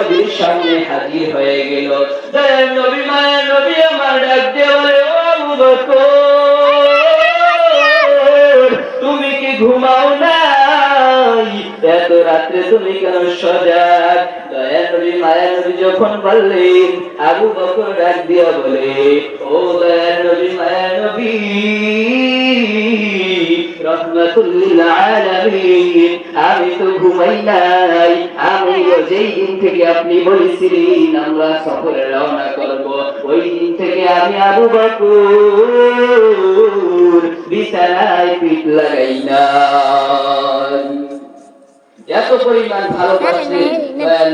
নবীর সামনে হাজির হয়ে গেল। নবী, মায়ের নবী আমার ডাক বকর, তুমি কি ঘুমাও নাই? এত রাত্রে তুমি কেন সজাগ? দয়া নবী মায়া নবী যখন বললেন, আবু বকর ডাক দিয়া বলে, ও দয়া আমি তো ঘুমাই নাই আমি যেই দিন থেকে আপনি বলেছিলেন, আমরা সফরে রওনা করব। ওই দিন থেকে আমি আবু বকর বিছানায় পিঠ লাগাই না এত পরিমাণ দয়াল